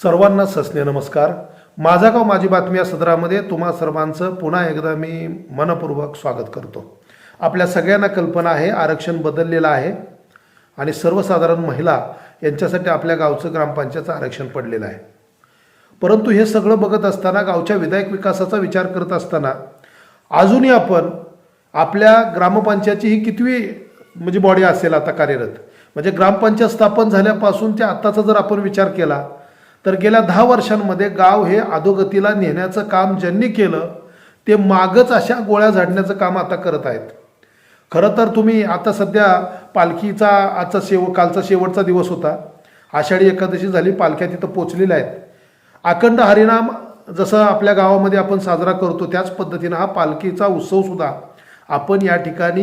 सर्वांना सस्ने नमस्कार. माझा गाव माझी बातमी या सदरामध्ये तुम्हा सर्वांचं पुन्हा एकदा मी मनपूर्वक स्वागत करतो. आपल्या सगळ्यांना कल्पना आहे आरक्षण बदललेलं आहे आणि सर्वसाधारण महिला यांच्यासाठी आपल्या गावचं ग्रामपंचायतचं आरक्षण पडलेलं आहे. परंतु हे सगळं बघत असताना गावच्या विधायक विकासाचा विचार करत असताना अजूनही आपण आपल्या ग्रामपंचायतची ही कितवी म्हणजे बॉडी असेल आता कार्यरत म्हणजे ग्रामपंचायत स्थापन झाल्यापासून ते आत्ताचा जर आपण विचार केला तर गेल्या दहा वर्षांमध्ये गाव हे अधोगतीला नेण्याचं काम ज्यांनी केलं ते मागच अशा गोळ्या झाडण्याचं काम आता करत आहेत. खरं तर तुम्ही आता सध्या पालखीचा आजचा शेव कालचा शेवटचा दिवस होता. आषाढी एकादशी झाली पालख्या तिथं पोचलेल्या आहेत. अखंड हरिनाम जसं आपल्या गावामध्ये आपण साजरा करतो त्याच पद्धतीनं हा पालखीचा उत्सवसुद्धा आपण या ठिकाणी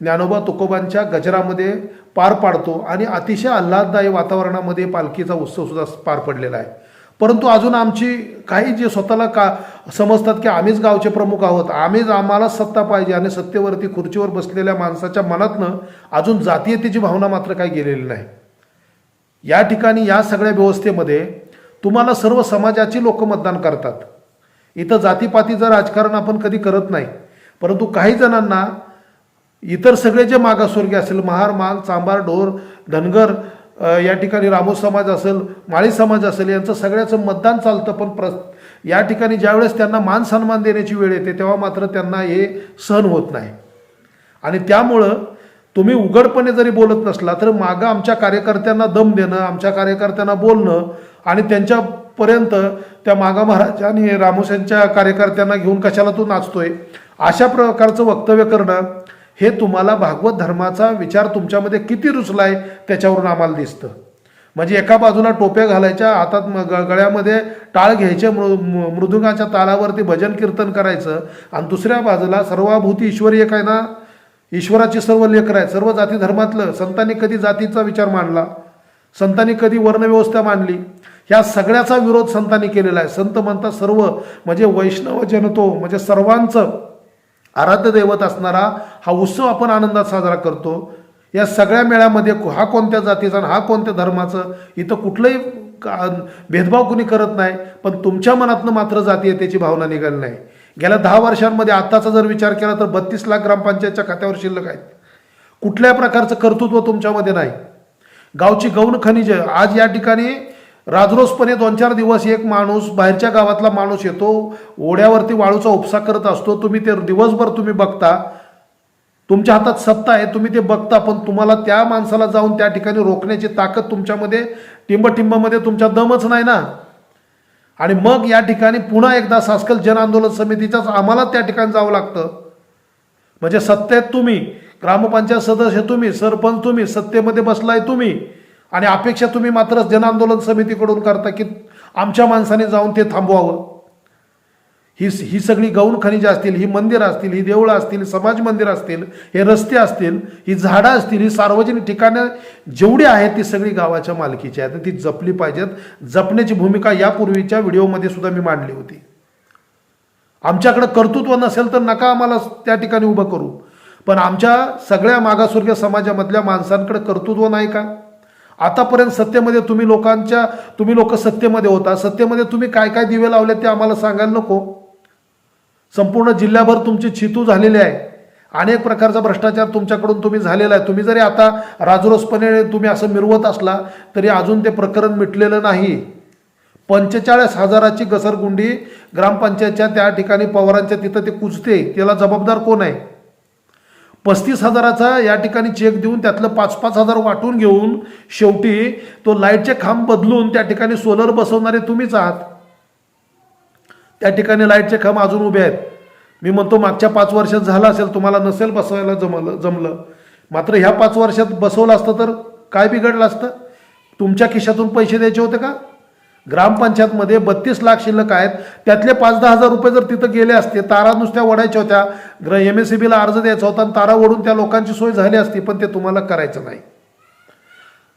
ज्ञानोबा तुकोबांच्या गजरामध्ये पार पाडतो आणि अतिशय आल्हाददायी वातावरणामध्ये पालखीचा उत्सवसुद्धा पार पडलेला आहे. परंतु अजून आमची काही जे स्वतःला का समजतात की आम्हीच गावचे प्रमुख आहोत आम्हीच आम्हाला सत्ता पाहिजे आणि सत्तेवरती खुर्चीवर बसलेल्या माणसाच्या मनातनं अजून जातीयतेची भावना मात्र काही गेलेली नाही. या ठिकाणी या सगळ्या व्यवस्थेमध्ये तुम्हाला सर्व समाजाची लोक मतदान करतात. इथं जातीपातीचं राजकारण आपण कधी करत नाही. परंतु काही जणांना इतर सगळे जे मागासवर्गीय असेल महार माल चांबार ढोर धनगर या ठिकाणी रामोस समाज असेल माळी समाज असेल यांचं सगळ्याचं मतदान चालतं पण प्र या ठिकाणी ज्यावेळेस त्यांना मान सन्मान देण्याची वेळ येते तेव्हा मात्र त्यांना हे सहन होत नाही. आणि त्यामुळं तुम्ही उघडपणे जरी बोलत नसला तर मागं आमच्या कार्यकर्त्यांना दम देणं आमच्या कार्यकर्त्यांना बोलणं आणि त्यांच्या पर्यंत त्या मागा महाराज आणि रामोस यांच्या कार्यकर्त्यांना घेऊन कशाला तो नाचतोय? अशा प्रकारचं वक्तव्य करणं हे तुम्हाला भागवत धर्माचा विचार तुमच्यामध्ये किती रुचलाय त्याच्यावरून आम्हाला दिसतं. म्हणजे एका बाजूला टोप्या घालायच्या हातात म- ग- गळ्यामध्ये टाळ घ्यायचे मृ मृ- मृदुंगाच्या तालावरती भजन कीर्तन करायचं आणि दुसऱ्या बाजूला सर्वाभूती ईश्वरी एक आहे ना? ईश्वराची सर्व लेकर आहेत सर्व जाती धर्मातलं संतांनी कधी जातीचा विचार मांडला? संतांनी कधी वर्णव्यवस्था मांडली? ह्या सगळ्याचा विरोध संतांनी केलेला आहे. संत म्हणतात सर्व म्हणजे वैष्णव जनतो म्हणजे सर्वांचं आराध्य दैवत असणारा हा उत्सव आपण आनंदात साजरा करतो. या सगळ्या मेळ्यामध्ये हा कोणत्या जातीचा आणि हा कोणत्या धर्माचं? इथं कुठलंही का- भेदभाव कुणी करत नाही पण तुमच्या मनातनं मात्र जातीयतेची भावना निघाली नाही. गेल्या दहा वर्षांमध्ये आत्ताचा जर विचार केला तर बत्तीस लाख ग्रामपंचायतच्या खात्यावर शिल्लक आहेत. कुठल्या प्रकारचं कर्तृत्व तुमच्यामध्ये नाही. गावची गौण खनिज. आज या ठिकाणी राजरोसपणे दोन चार दिवस एक माणूस बाहेरच्या गावातला माणूस येतो ओढ्यावरती वाळूचा उपसा करत असतो. तुम्ही ते दिवसभर तुम्ही बघता. तुमच्या हातात सत्ता आहे तुम्ही ते बघता पण तुम्हाला त्या माणसाला जाऊन त्या ठिकाणी रोखण्याची ताकद तुमच्यामध्ये टिंबटिंबमध्ये तुमच्या दमच नाही ना? आणि मग या ठिकाणी पुन्हा एकदा सासकल जन आंदोलन समितीच्याच आम्हाला त्या ठिकाणी जावं लागतं. म्हणजे सत्तेत तुम्ही ग्रामपंचायत सदस्य तुम्ही सरपंच तुम्ही सत्तेमध्ये बसलाय तुम्ही. आणि अपेक्षा तुम्ही मात्र जन आंदोलन समितीकडून करता की आमच्या माणसाने जाऊन ते थांबवावं. ही ही सगळी गौण खनिजं असतील ही मंदिरं असतील ही देवळं असतील समाज मंदिर असतील हे रस्ते असतील ही झाडं असतील ही सार्वजनिक ठिकाणं जेवढी आहेत ती सगळी गावाच्या मालकीची आहेत. आणि ती जपली पाहिजेत. जपण्याची भूमिका यापूर्वीच्या व्हिडिओमध्ये सुद्धा मी मांडली होती. आमच्याकडे कर्तृत्व नसेल तर नका आम्हाला त्या ठिकाणी उभं करू. पण आमच्या सगळ्या मागासवर्गीय समाजामधल्या माणसांकडे कर्तृत्व नाही का? आतापर्यंत सत्तेमध्ये तुम्ही लोकांच्या तुम्ही लोक सत्तेमध्ये होता. सत्तेमध्ये तुम्ही काय काय दिवे लावले ते आम्हाला सांगायला नको. संपूर्ण जिल्ह्याभर तुमची छितू झालेली आहे. अनेक प्रकारचा भ्रष्टाचार तुमच्याकडून तुम्ही झालेला आहे. तुम्ही जरी आता राजरोसपणे तुम्ही असं मिरवत असला तरी अजून ते प्रकरण मिटलेलं नाही. पंचेचाळीस हजाराची घसरगुंडी ग्रामपंचायतच्या त्या ठिकाणी पवारांच्या तिथं ते कुजते. त्याला जबाबदार कोण आहे? पस्तीस हजाराचा या ठिकाणी चेक देऊन त्यातलं पाच पाच हजार वाटून घेऊन शेवटी तो लाईटचे खांब बदलून त्या ठिकाणी सोलर बसवणारे तुम्हीच आहात. त्या ठिकाणी लाईटचे खांब अजून उभे आहेत. मी म्हणतो मागच्या पाच वर्षात झालं असेल तुम्हाला नसेल बसवायला जमलं जमलं. मात्र ह्या पाच वर्षात बसवलं असतं तर काय बिघडलं असतं? तुमच्या खिशातून पैसे द्यायचे होते का? ग्रामपंचायतमध्ये बत्तीस लाख शिल्लक आहेत. त्यातले पाच दहा हजार रुपये जर तिथं गेले असते तारा नुसत्या ओढायच्या होत्या. ग्र एम एस सी बीला अर्ज द्यायचा होता आणि तारा ओढून त्या लोकांची सोय झाली असती पण ते तुम्हाला करायचं नाही.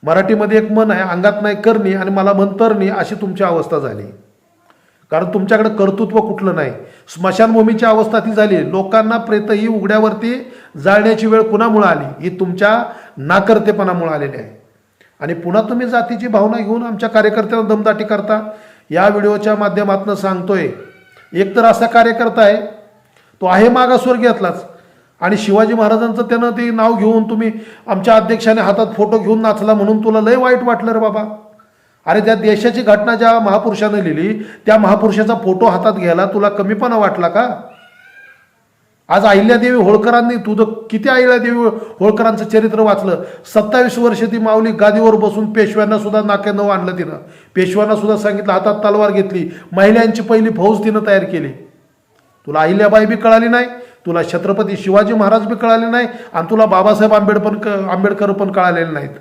मराठीमध्ये एक मन आहे अंगात नाही करणी आणि मला मन तरणी अशी तुमची अवस्था झाली. कारण तुमच्याकडे कर्तृत्व कुठलं नाही. स्मशानभूमीची अवस्था ती झाली. लोकांना प्रेतही उघड्यावरती जाळण्याची वेळ कुणामुळे आली? ही तुमच्या नाकर्तेपणामुळे आलेली आहे. आणि पुन्हा तुम्ही जातीची भावना घेऊन आमच्या कार्यकर्त्यांना दमदाटी करता. या व्हिडिओच्या माध्यमातून सांगतोय एक तर असा कार्यकर्ता आहे तो आहे मागासवर्गीयातलाच आणि शिवाजी महाराजांचं त्यानं ते नाव घेऊन तुम्ही आमच्या अध्यक्षाने हातात फोटो घेऊन नाचला म्हणून तुला लय वाईट वाटलं रे बाबा. अरे त्या देशाची घटना ज्या महापुरुषानं लिहिली त्या महापुरुषाचा फोटो हातात घ्यायला तुला कमीपणा वाटला का? आज अहिल्यादेवी होळकरांनी तुझं किती अहिल्यादेवी होळकरांचं चरित्र वाचलं? सत्तावीस वर्ष ती माऊली गादीवर बसून पेशव्यांना सुद्धा नाक्यानं आणलं तिनं. पेशव्यांना सुद्धा सांगितलं हातात तलवार घेतली महिलांची पहिली फौज तिनं तयार केली. तुला अहिल्याबाई बी कळाली नाही तुला छत्रपती शिवाजी महाराज बी कळाले नाही आणि तुला बाबासाहेब आंबेडकर आंबेडकर पण कळालेले नाहीत.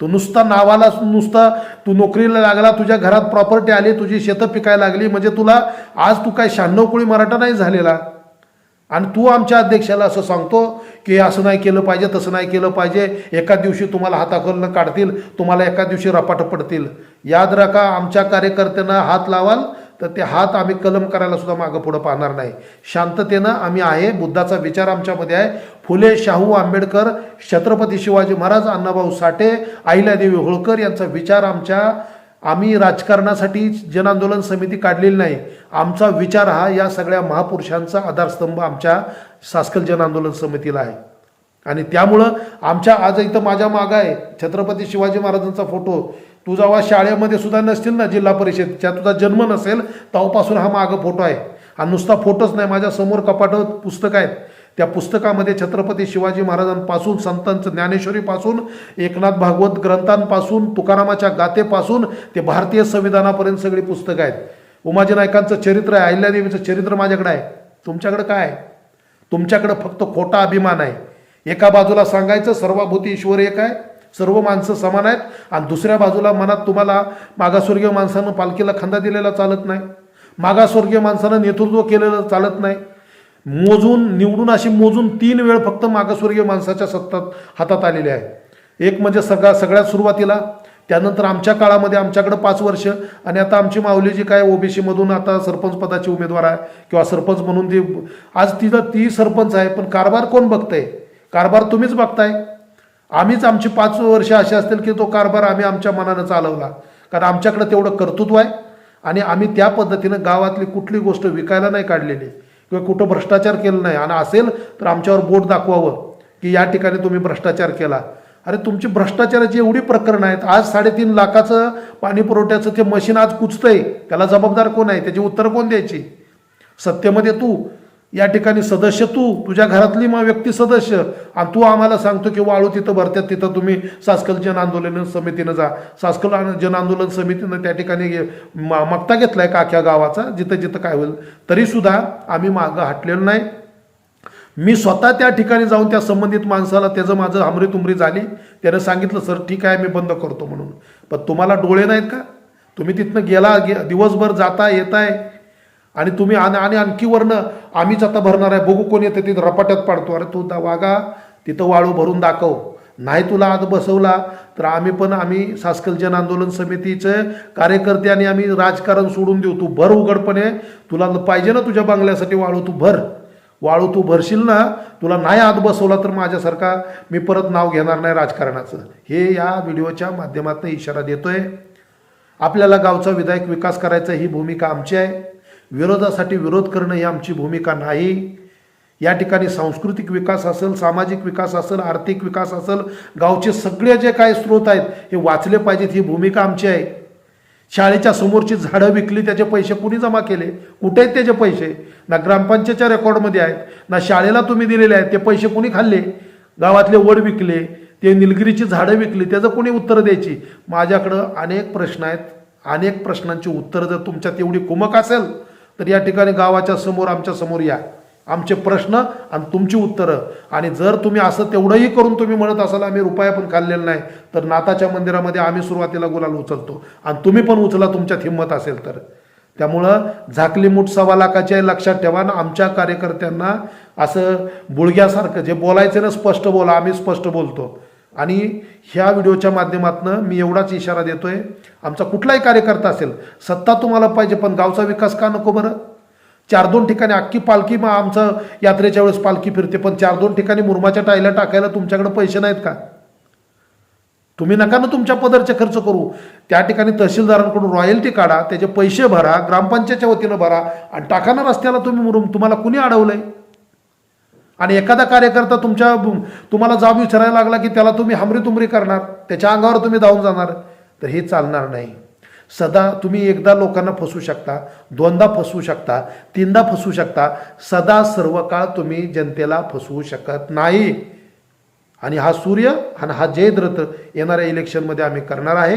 तू नुसता नावाला नुसता तू नोकरीला लागला तुझ्या घरात प्रॉपर्टी आली तुझी शेतं पिकायला लागली म्हणजे तुला आज तू काय शहाण्णव कोळी मराठा नाही झालेला? आणि तू आमच्या अध्यक्षाला असं सांगतो की असं नाही केलं पाहिजे तसं नाही केलं पाहिजे. एका दिवशी तुम्हाला हाताखोलनं काढतील तुम्हाला एका दिवशी रपाट पडतील. याद राखा आमच्या कार्यकर्त्यांना हात लावाल तर ते हात आम्ही कलम करायला सुद्धा मागं पुढं पाहणार नाही. शांततेनं आम्ही आहे बुद्धाचा विचार आमच्यामध्ये आहे. फुले शाहू आंबेडकर छत्रपती शिवाजी महाराज अण्णाभाऊ साठे अहिल्यादेवी होळकर यांचा विचार आमच्या आम्ही राजकारणासाठी जनआंदोलन समिती काढलेली नाही. आमचा विचार हा या सगळ्या महापुरुषांचा आधारस्तंभ आमच्या सासकल जनआंदोलन समितीला आहे. आणि त्यामुळं आमच्या आज इथं माझ्या मागं आहे छत्रपती शिवाजी महाराजांचा फोटो. तू जेव्हा शाळेमध्ये सुद्धा नसतील ना जिल्हा परिषदच्या तुझा जन्म नसेल तेव्हापासून हा मागं फोटो आहे. आणि नुसता फोटोच नाही माझ्यासमोर कपाटात पुस्तक आहेत. त्या पुस्तकामध्ये छत्रपती शिवाजी महाराजांपासून संतांचं ज्ञानेश्वरीपासून एकनाथ भागवत ग्रंथांपासून तुकारामाच्या गाथेपासून ते भारतीय संविधानापर्यंत सगळी पुस्तकं आहेत. उमाजी नायकांचं चरित्र आहे अहिल्यादेवीचं चरित्र माझ्याकडे आहे. तुमच्याकडं काय आहे? तुमच्याकडं फक्त खोटा अभिमान आहे. एका बाजूला सांगायचं सर्वाभूती ईश्वर एक आहे सर्व माणसं समान आहेत आणि दुसऱ्या बाजूला मनात तुम्हाला मागासवर्गीय माणसानं पालखीला खांदा दिलेला चालत नाही. मागासवर्गीय माणसानं नेतृत्व केलेलं चालत नाही. मोजून निवडून अशी मोजून तीन वेळ फक्त मागासवर्गीय माणसाच्या सत्तात हातात आलेले आहे. एक म्हणजे सगळ्या सगळ्यात सुरुवातीला त्यानंतर आमच्या काळामध्ये आमच्याकडं पाच वर्ष आणि आता आमची माऊली जी काय ओबीसीमधून आता सरपंच पदाची उमेदवार आहे किंवा सरपंच म्हणून ती आज तिथं ती सरपंच आहे पण कारभार कोण बघतंय? कारभार तुम्हीच बघताय. आम्हीच आमची पाच वर्ष अशी असतील की तो कारभार आम्ही आमच्या मनानं चालवला. कारण आमच्याकडं तेवढं कर्तृत्व आहे आणि आम्ही त्या पद्धतीनं गावातली कुठली गोष्ट विकायला नाही काढलेली. किंवा कुठं भ्रष्टाचार केला नाही. आणि असेल तर आमच्यावर बोट दाखवावं की या ठिकाणी तुम्ही भ्रष्टाचार केला. अरे तुमची भ्रष्टाचाराची एवढी प्रकरणं आहेत. आज साडेतीन लाखाचं पाणी पुरवठ्याचं ते मशीन आज कुचतंय. त्याला जबाबदार कोण आहे? त्याची उत्तर कोण द्यायची? सत्तेमध्ये तू. या ठिकाणी सदस्य तू तुझ्या घरातली मग व्यक्ती सदस्य. आणि तू आम्हाला सांगतो की वाळू तिथं भरत्यात तिथं तुम्ही सासकल जन आंदोलन समितीनं जा. सासकल जन आंदोलन समितीनं त्या ठिकाणी म- मक्ता घेतलाय का गावाचा जिथं जिथं काय होईल. तरीसुद्धा आम्ही मागं हटलेलो नाही. मी स्वतः त्या ठिकाणी जाऊन त्या संबंधित माणसाला त्याचं माझं हमरी तुमरी झाली. त्यानं सांगितलं सर ठीक आहे मी बंद करतो म्हणून. पण तुम्हाला डोळे नाहीत का? तुम्ही तिथनं गेला गे दिवसभर जाता येताय. आणि तुम्ही आणि आणि आणखी वरनं आम्हीच आता भरणार आहे. बघू कोण येतं तिथं रपाट्यात पाडतो. अरे तू वागा तिथं वाळू भरून दाखव. नाही तुला आज बसवला तर आम्ही पण आम्ही सासकल जन आंदोलन समितीचे कार्यकर्ते आणि आम्ही राजकारण सोडून देऊ. तू भर उघडपणे. तुला पाहिजे ना तुझ्या बंगल्यासाठी वाळू तू भर. वाळू तू भरशील ना तुला नाही आत बसवला तर माझ्यासारखा मी परत नाव घेणार नाही राजकारणाचं. हे या व्हिडिओच्या माध्यमातून इशारा देतोय. आपल्याला गावचा विधायक विकास करायचा ही भूमिका आमची आहे. विरोधासाठी विरोध करणं ही आमची भूमिका नाही. या ठिकाणी सांस्कृतिक विकास असेल सामाजिक विकास असेल आर्थिक विकास असेल गावचे सगळे जे काही स्रोत आहेत हे वाचले पाहिजेत ही भूमिका आमची आहे. शाळेच्या समोरची झाडं विकली त्याचे पैसे कुणी जमा केले? कुठे आहेत त्याचे पैसे? ना ग्रामपंचायतच्या रेकॉर्डमध्ये आहेत ना शाळेला तुम्ही दिलेले आहेत ते पैसे कुणी खाल्ले? गावातले वड विकले ते निलगिरीची झाडं विकली त्याचं कोणी उत्तर द्यायची? माझ्याकडं अनेक प्रश्न आहेत. अनेक प्रश्नांची उत्तरं जर तुमच्यात एवढी कुमक असेल तर या ठिकाणी गावाच्या समोर आमच्यासमोर या. आमचे प्रश्न आणि तुमची उत्तरं. आणि जर तुम्ही असं तेवढंही करून तुम्ही म्हणत असाल आम्ही रुपया पण खाल्लेला नाही तर नाताच्या मंदिरामध्ये आम्ही सुरुवातीला गुलाल उचलतो. आणि तुम्ही पण उचला तुमच्यात हिंमत असेल तर. त्यामुळं झाकली मूठ सव्वा लाखाची आहे लक्षात ठेवा. ना आमच्या कार्यकर्त्यांना असं बुळग्यासारखं जे बोलायचं ना स्पष्ट बोला आम्ही स्पष्ट बोलतो. आणि ह्या व्हिडिओच्या माध्यमातून मी एवढाच इशारा देतोय आमचा कुठलाही कार्यकर्ता असेल सत्ता तुम्हाला पाहिजे पण गावचा विकास का नको बरं? चार दोन ठिकाणी अख्खी पालखी मग आमचं यात्रेच्या वेळेस पालखी फिरते पण चार दोन ठिकाणी मुरमाच्या टायला टाकायला तुमच्याकडे पैसे नाहीत का? तुम्ही नका ना तुमच्या पदरचे खर्च करू. त्या ठिकाणी तहसीलदारांकडून रॉयल्टी काढा त्याचे पैसे भरा ग्रामपंचायतच्या वतीनं भरा आणि टाका ना रस्त्याला तुम्ही मुरुम तुम्हाला कुणी अडवलंय? आणि एखादा कार्यकर्ता तुमच्या तुम्हाला जाब विचारायला लागला की त्याला तुम्ही हमरी तुमरी करणार त्याच्या अंगावर तुम्ही धावून जाणार तर हे चालणार नाही. सदा तुम्ही एकदा लोकांना फसू शकता दोनदा फसवू शकता तीनदा फसवू शकता. सदा सर्व काळ तुम्ही जनतेला फसवू शकत नाही. आणि हा सूर्य आणि हा जयद्रथ येणाऱ्या इलेक्शनमध्ये आम्ही करणार आहे.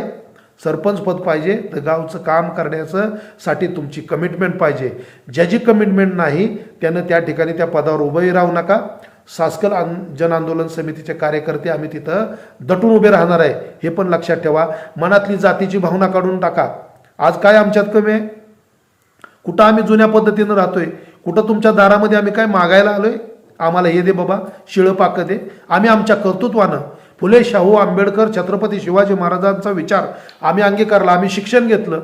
सरपंच पद पाहिजे तर गावचं काम करण्याचं साठी तुमची कमिटमेंट पाहिजे. ज्याची कमिटमेंट नाही त्यानं त्या ठिकाणी त्या पदावर उभंही राहू नका. सासकल आन जन आंदोलन समितीचे कार्यकर्ते आम्ही तिथं दटून उभे राहणार आहे हे पण लक्षात ठेवा. मनातली जातीची भावना काढून टाका. आज काय आमच्यात कमी आहे? कुठं आम्ही जुन्या पद्धतीनं राहतोय? कुठं तुमच्या दारामध्ये आम्ही काय मागायला आलोय? आम्हाला हे दे बाबा शिळं पाक दे. आम्ही आमच्या कर्तृत्वानं फुले शाहू आंबेडकर छत्रपती शिवाजी महाराजांचा विचार आम्ही अंगीकारला आम्ही शिक्षण घेतलं.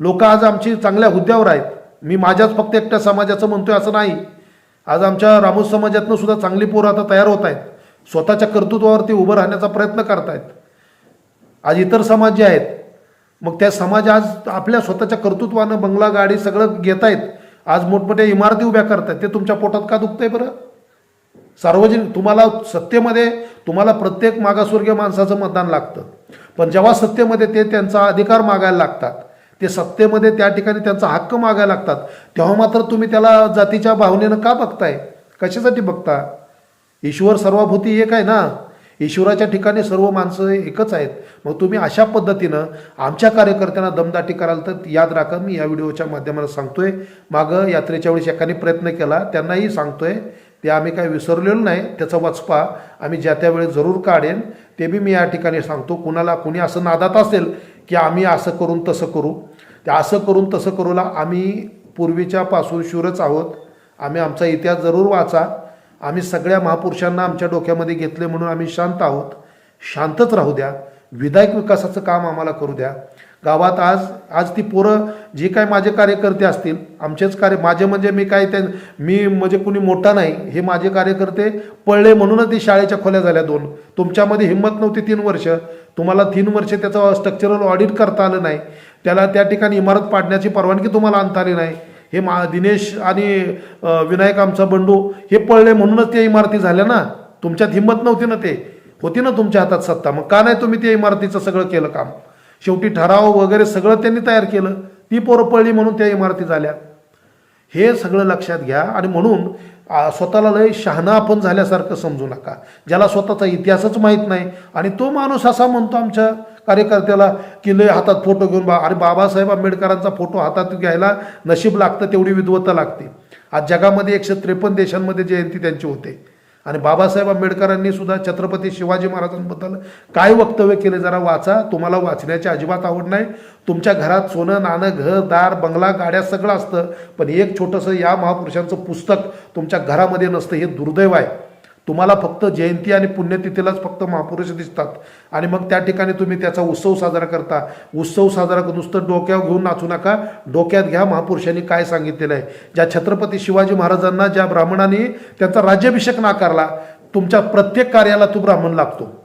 लोक आज आमची चांगल्या हुद्द्यावर आहेत. मी माझ्याच फक्त एकट्या समाजाचं म्हणतोय असं नाही. आज आमच्या रामोस समाजातनं सुद्धा चांगली पोरं आता तयार होत आहेत. स्वतःच्या कर्तृत्वावरती उभं राहण्याचा प्रयत्न करतायत. आज इतर समाज जे आहेत मग त्या समाज आज आपल्या स्वतःच्या कर्तृत्वानं बंगला गाडी सगळं घेत आहेत आज मोठमोठ्या इमारती उभ्या करतायत. ते तुमच्या पोटात का दुखतंय बरं? सार्वजनिक तुम्हाला सत्तेमध्ये तुम्हाला प्रत्येक मागासवर्गीय माणसाचं मतदान लागतं. पण जेव्हा सत्तेमध्ये ते त्यांचा अधिकार मागायला लागतात ते सत्तेमध्ये त्या ठिकाणी त्यांचा हक्क मागायला लागतात तेव्हा मात्र तुम्ही त्याला जातीच्या भावनेनं का बघताय? कशासाठी बघता? ईश्वर सर्वभूती एक आहे ना? ईश्वराच्या ठिकाणी सर्व माणसं एकच आहेत. मग तुम्ही अशा पद्धतीनं आमच्या कार्यकर्त्यांना दमदाटी कराल तर याद राखा मी या व्हिडिओच्या माध्यमानं सांगतोय. मागं यात्रेच्या वेळेस एकाने प्रयत्न केला त्यांनाही सांगतोय. ते आम्ही काय विसरलेलो नाही त्याचा वचपा आम्ही ज्या त्या जरूर काढेन ते बी मी या ठिकाणी सांगतो. कुणाला कुणी असं नादात असेल की आम्ही असं करून तसं करू ते असं करून तसं करूला आम्ही पूर्वीच्या पासून शूरच आहोत. आम्ही आमचा इतिहास जरूर वाचा. आम्ही सगळ्या महापुरुषांना आमच्या डोक्यामध्ये घेतले म्हणून आम्ही शांत आहोत. शांतच राहू द्या. विधायक विकासाचं काम आम्हाला करू द्या. गावात आज आज ती पोरं जे काय माझे कार्यकर्ते असतील आमचेच कार्य माझे म्हणजे मी काय त्या मी म्हणजे कुणी मोठा नाही हे माझे कार्यकर्ते पळले म्हणूनच ती शाळेच्या खोल्या झाल्या दोन. तुमच्यामध्ये हिंमत नव्हती तीन वर्ष. तुम्हाला तीन वर्ष त्याचं स्ट्रक्चरल ऑडिट करता आलं नाही. त्याला त्या ठिकाणी इमारत पाडण्याची परवानगी तुम्हाला आणता आली नाही. हे मा दिनेश आणि विनायक आमचा बंडू हे पळले म्हणूनच त्या इमारती झाल्या ना? तुमच्यात हिंमत नव्हती ना ते? होती ना तुमच्या हातात सत्ता? मग का नाही तुम्ही त्या इमारतीचं सगळं केलं काम? शेवटी ठराव वगैरे सगळं त्यांनी तयार केलं. ती पोरं पळली म्हणून त्या इमारती झाल्या. हे सगळं लक्षात घ्या आणि म्हणून स्वतःला लय शहाणा आपण झाल्यासारखं समजू नका. ज्याला स्वतःचा इतिहासच माहीत नाही. आणि तो माणूस असा म्हणतो आमच्या कार्यकर्त्याला की लय हातात फोटो घेऊन बा. अरे बाबासाहेब आंबेडकरांचा फोटो हातात घ्यायला नशीब लागतं तेवढी विद्वत्ता लागते. आज जगामध्ये एकशे त्रेपन्न देशांमध्ये जयंती त्यांची होते. आणि बाबासाहेब आंबेडकरांनी सुद्धा छत्रपती शिवाजी महाराजांबद्दल काय वक्तव्य केले जरा वाचा. तुम्हाला वाचण्याची अजिबात आवड नाही. तुमच्या घरात सोनं नाणं घर दार बंगला गाड्या सगळं असतं. पण एक छोटंसं या महापुरुषांचं पुस्तक तुमच्या घरामध्ये नसतं हे दुर्दैव आहे. तुम्हाला फक्त जयंती आणि पुण्यतिथीलाच फक्त महापुरुष दिसतात. आणि मग त्या ठिकाणी तुम्ही त्याचा उत्सव साजरा करता. उत्सव साजरा करून नुसतं डोक्यावर घेऊन नाचू नका. डोक्यात घ्या महापुरुषांनी काय सांगितलेलं आहे. ज्या छत्रपती शिवाजी महाराजांना ज्या ब्राह्मणांनी त्यांचा राज्याभिषेक नाकारला तुमच्या प्रत्येक कार्याला तो ब्राह्मण लागतो.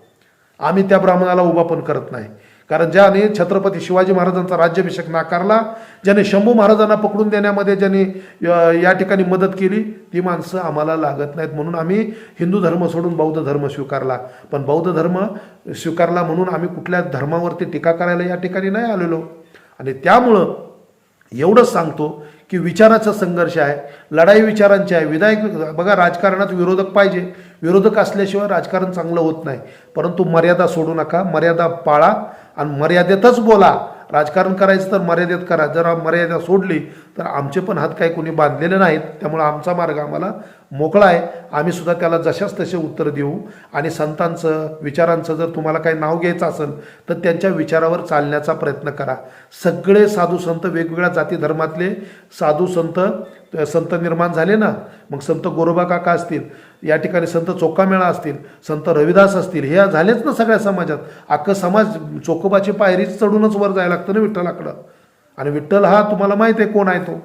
आम्ही त्या ब्राह्मणाला उभा पण करत नाही. कारण ज्याने छत्रपती शिवाजी महाराजांचा राज्याभिषेक नाकारला ज्याने शंभू महाराजांना पकडून देण्यामध्ये ज्यांनी या ठिकाणी मदत केली ती माणसं आम्हाला लागत नाहीत. म्हणून आम्ही हिंदू धर्म सोडून बौद्ध धर्म स्वीकारला. पण बौद्ध धर्म स्वीकारला म्हणून आम्ही कुठल्या धर्मावरती टीका करायला या ठिकाणी नाही आलेलो. आणि त्यामुळं एवढंच सांगतो की विचाराचा संघर्ष आहे लढाई विचारांची आहे. विधायक बघा राजकारणात विरोधक पाहिजे. विरोधक असल्याशिवाय राजकारण चांगलं होत नाही. परंतु मर्यादा सोडू नका मर्यादा पाळा आणि मर्यादेतच बोला. राजकारण करायचं तर मर्यादेत करा. जर मर्यादा सोडली तर आमचे पण हात काही कोणी बांधलेले नाहीत. त्यामुळं आमचा मार्ग आम्हाला मोकळा आहे. आम्ही सुद्धा त्याला जशाच तसे उत्तर देऊ. आणि संतांचं विचारांचं जर तुम्हाला काही नाव घ्यायचं असेल तर त्यांच्या विचारावर चालण्याचा प्रयत्न करा. सगळे साधू संत वेगवेगळ्या जाती धर्मातले. साधू संत संत निर्माण झाले ना मग संत गोरोबा काका असतील या ठिकाणी संत चोकामेळा असतील संत रविदास असतील हे झालेच ना सगळ्या समाजात. अख्खं समाज चोकोबाची पायरीच चढूनच वर जायला लागतं ना विठ्ठलाकडं. आणि विठ्ठल हा तुम्हाला माहीत आहे कोण आहे तो?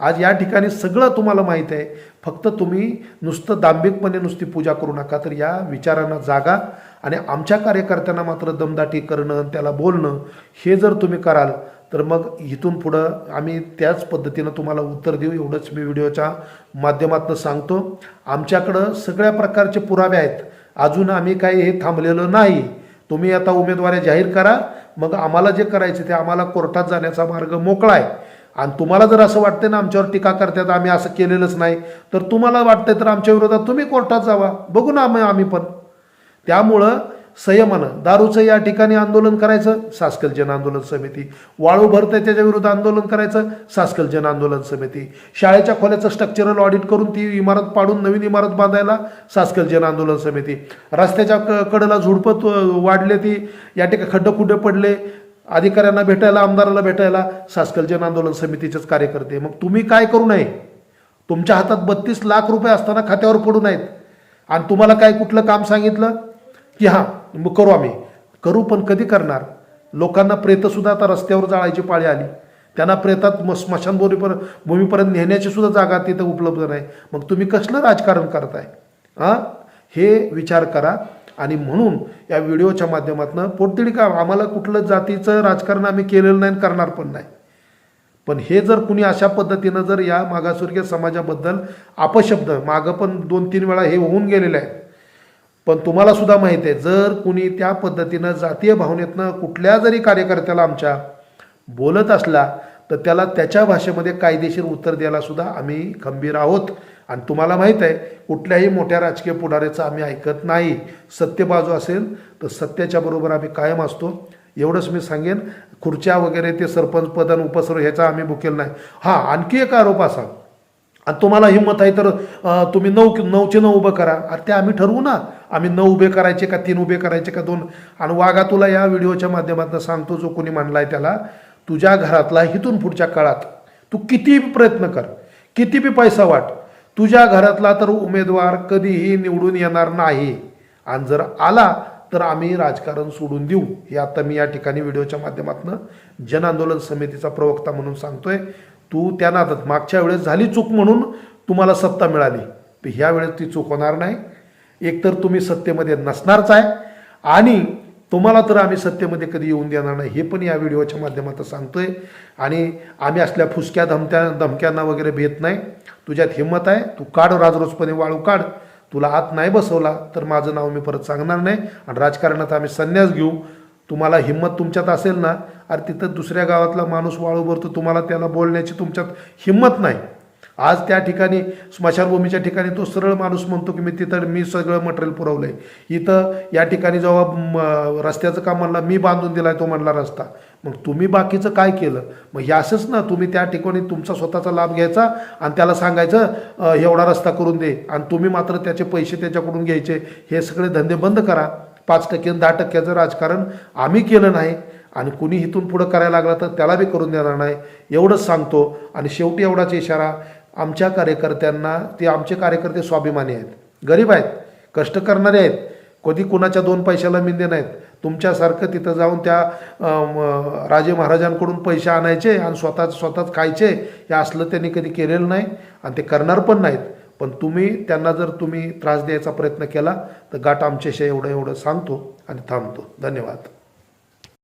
आज या ठिकाणी सगळं तुम्हाला माहीत आहे. फक्त तुम्ही नुसतं दांभिकपणे नुसती पूजा करू नका तर या विचारांना जागा आणि आमच्या कार्यकर्त्यांना मात्र दमदाटी करणं त्याला बोलणं हे जर तुम्ही कराल तर मग इथून पुढं आम्ही त्याच पद्धतीनं तुम्हाला उत्तर देऊ. एवढंच मी व्हिडिओच्या माध्यमातून सांगतो. आमच्याकडं सगळ्या प्रकारचे पुरावे आहेत. अजून आम्ही काही हे थांबलेलं नाही. तुम्ही आता उमेदवारी जाहीर करा. मग आम्हाला जे करायचं ते आम्हाला कोर्टात जाण्याचा मार्ग मोकळा आहे. आणि तुम्हाला जर असं वाटतं ना आमच्यावर टीका करतात आम्ही असं केलेलंच नाही तर तुम्हाला वाटतंय तर आमच्या विरोधात तुम्ही कोर्टात जावा. बघू ना आम्ही आम्ही पण. त्यामुळं संयमानं दारूचं या ठिकाणी आंदोलन करायचं सासकल जन आंदोलन समिती. वाळू भरतंय त्याच्या विरुद्ध आंदोलन करायचं सासकल जन आंदोलन समिती. शाळेच्या खोल्याचं स्ट्रक्चरल ऑडिट करून ती इमारत पाडून नवीन इमारत बांधायला सासकल जन आंदोलन समिती. रस्त्याच्या क कडेला झुडपं वाढले ती या ठिकाणी खड्डे कुठे पडले अधिकाऱ्यांना भेटायला आमदाराला भेटायला सासकल जन आंदोलन समितीचेच कार्यकर्ते. मग तुम्ही काय करू नये? तुमच्या हातात बत्तीस लाख रुपये असताना खात्यावर पडू नयेत. आणि तुम्हाला काय कुठलं काम सांगितलं? की हां मग करू आम्ही. करू पण कधी करणार? लोकांना प्रेतसुद्धा आता रस्त्यावर जाळायची पाळी आली. त्यांना प्रेतात म स्मशानभूमीपर्यंत भूमीपर्यंत नेण्याची सुद्धा जागा तिथं उपलब्ध नाही. मग तुम्ही कसलं राजकारण करताय? हां? हे विचार करा. आणि म्हणून या व्हिडिओच्या माध्यमातून पोटतिडी का आम्हाला कुठलं जातीचं राजकारण आम्ही केलेलं नाही आणि करणार पण नाही. पण हे जर कुणी अशा पद्धतीनं जर या मागासवर्गीय समाजाबद्दल अपशब्द मागं पण दोन तीन वेळा हे होऊन गेलेलं आहे पण तुम्हाला सुद्धा माहीत आहे जर कुणी त्या पद्धतीनं जातीय भावनेतनं कुठल्या जरी कार्यकर्त्याला आमच्या बोलत असला तर त्याला त्याच्या भाषेमध्ये कायदेशीर उत्तर द्यायला सुद्धा आम्ही खंबीर आहोत. आणि तुम्हाला माहीत आहे कुठल्याही मोठ्या राजकीय पुढाऱ्याचं आम्ही ऐकत नाही. सत्य बाजू असेल तर सत्याच्या बरोबर आम्ही कायम असतो. एवढंच मी सांगेन खुर्च्या वगैरे ते सरपंच पद आणि उपसर्व ह्याचा आम्ही बुकेल नाही. हां आणखी एक आरोप असा. आणि तुम्हाला हिंमत आहे तर तुम्ही नऊ नऊचे नऊ उभं करा. ते आम्ही ठरवू ना. आम्ही नऊ उभे करायचे का तीन उभे करायचे का दोन? आणि वागा तुला या व्हिडिओच्या माध्यमातून सांगतो जो कोणी मांडलाय त्याला तुझ्या घरातला हिथून पुढच्या काळात तू किती प्रयत्न कर. किती बी पैसा वाट. तुझ्या घरातला तर उमेदवार कधीही निवडून येणार नाही. आणि जर आला तर आम्ही राजकारण सोडून देऊ. हे आता मी या ठिकाणी व्हिडिओच्या माध्यमातून जन आंदोलन समितीचा प्रवक्ता म्हणून सांगतोय. तू त्या नादात मागच्या वेळेस झाली चूक म्हणून तुम्हाला सत्ता मिळाली. तर ह्या वेळेस ती चूक होणार नाही. एकतर तुम्ही सत्तेमध्ये नसणारच आहे आणि तुम्हाला तर आम्ही सत्तेमध्ये कधी येऊन देणार नाही. हे पण या व्हिडिओच्या माध्यमातून सांगतोय. आणि आम्ही असल्या फुसक्या धमक्या धमक्यांना वगैरे भेट नाही. तुझ्यात हिंमत आहे. तू काढ राजरोजपणे वाळू काढ. तुला आत नाही बसवला तर माझं नाव मी परत सांगणार नाही. आणि राजकारणात आम्ही संन्यास घेऊ. तुम्हाला हिंमत तुमच्यात असेल ना अरे तिथं दुसऱ्या गावातला माणूस वाळू भरतो तुम्हाला त्याला बोलण्याची तुमच्यात हिंमत नाही. आज त्या ठिकाणी स्मशानभूमीच्या ठिकाणी तो सरळ माणूस म्हणतो की मी तिथं मी सगळं मटेरियल पुरवलंय. इथं या ठिकाणी जेव्हा रस्त्याचं काम म्हणला मी बांधून दिलाय तो म्हणला रस्ता. मग तुम्ही बाकीचं काय केलं? मग हे असंच ना तुम्ही त्या ठिकाणी तुमचा स्वतःचा लाभ घ्यायचा आणि त्याला सांगायचं एवढा रस्ता करून दे. आणि तुम्ही मात्र त्याचे पैसे त्याच्याकडून घ्यायचे. हे सगळे धंदे बंद करा. पाच टक्के दहा टक्क्याचं राजकारण आम्ही केलं नाही. आणि कुणी इथून पुढं करायला लागला तर त्याला बी करून देणार नाही. एवढंच सांगतो. आणि शेवटी एवढाच इशारा. आमच्या कार्यकर्त्यांना ते आमचे कार्यकर्ते स्वाभिमानी आहेत. गरीब आहेत. कष्ट करणारे आहेत. कधी कुणाच्या दोन पैशाला मिंदे नाहीत. तुमच्यासारखं तिथं जाऊन त्या राजे महाराजांकडून पैसे आणायचे आणि स्वतःच स्वतःच खायचे हे असलं त्यांनी कधी केलेलं नाही आणि ते करणार पण नाहीत. पण तुम्ही त्यांना जर तुम्ही त्रास द्यायचा प्रयत्न केला तर गाठ आमच्याशी एवढं एवढं सांगतो आणि थांबतो. धन्यवाद.